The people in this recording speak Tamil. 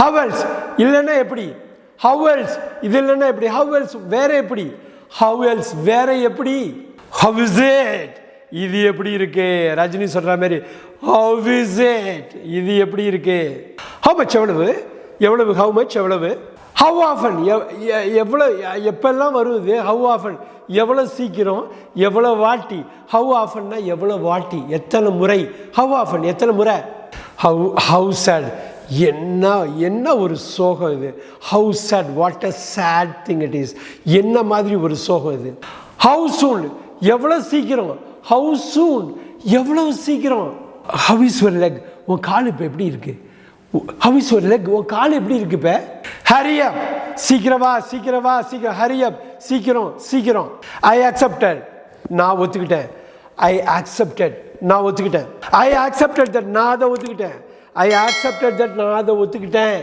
ஹவல்ஸ் இல்லைன்னா எப்படி? ஹவல்ஸ் இது இல்லைன்னா எப்படி? ஹவல்ஸ் வேற எப்படி? ஹவல்ஸ் வேற எப்படி? ஹவ் இஸ் இட் இது எப்படி இருக்கு? ரஜினி சொல்ற மாதிரி ஹவ் இஸ் இட் இது எப்படி இருக்கு? ஹவ் மச் எவ்வளவு? எவ்வளவு ஹவ் மச் எவ்வளவு? ஹவ் ஆஃபன் எவ்வளோ எப்பெல்லாம் வருது? ஹவ் ஆஃபன் எவ்வளோ சீக்கிரம்? எவ்வளோ வாட்டி? ஹவ் ஆஃபன்னா எவ்வளோ வாட்டி? எத்தனை முறை? ஹவ் ஆஃபன் எத்தனை முறை? ஹவ் ஹவு சேட் என்ன என்ன ஒரு சோகம் இது? How sad what a sad thing it is என்ன மாதிரி ஒரு சோகம் இது? ஹவு சூன் எவ்வளோ சீக்கிரம்? ஹவு சூன் எவ்வளோ சீக்கிரம்? ஹவ் இஸ் ஒரு லெக் உன் கால் இப்போ எப்படி இருக்கு? ஹவ் இஸ் ஒரு லெக் உன் கால் எப்படி இருக்கு இப்போ? ஹரியப் சீக்கிரம் வா சீக்கிரம் வா சீக்கிரம். ஹரியப் சீக்கிரம் சீக்கிரம். ஐ அக்செப்டட் நான் ஒத்துக்கிட்டேன். ஐ அக்செப்டட் நான் ஒத்துக்கிட்டேன். ஐ அக்செப்டட் தட் நான் அதை ஒத்துக்கிட்டேன். ஐ ஆக்செப்டட் தட் நான் அதை ஒத்துக்கிட்டேன்.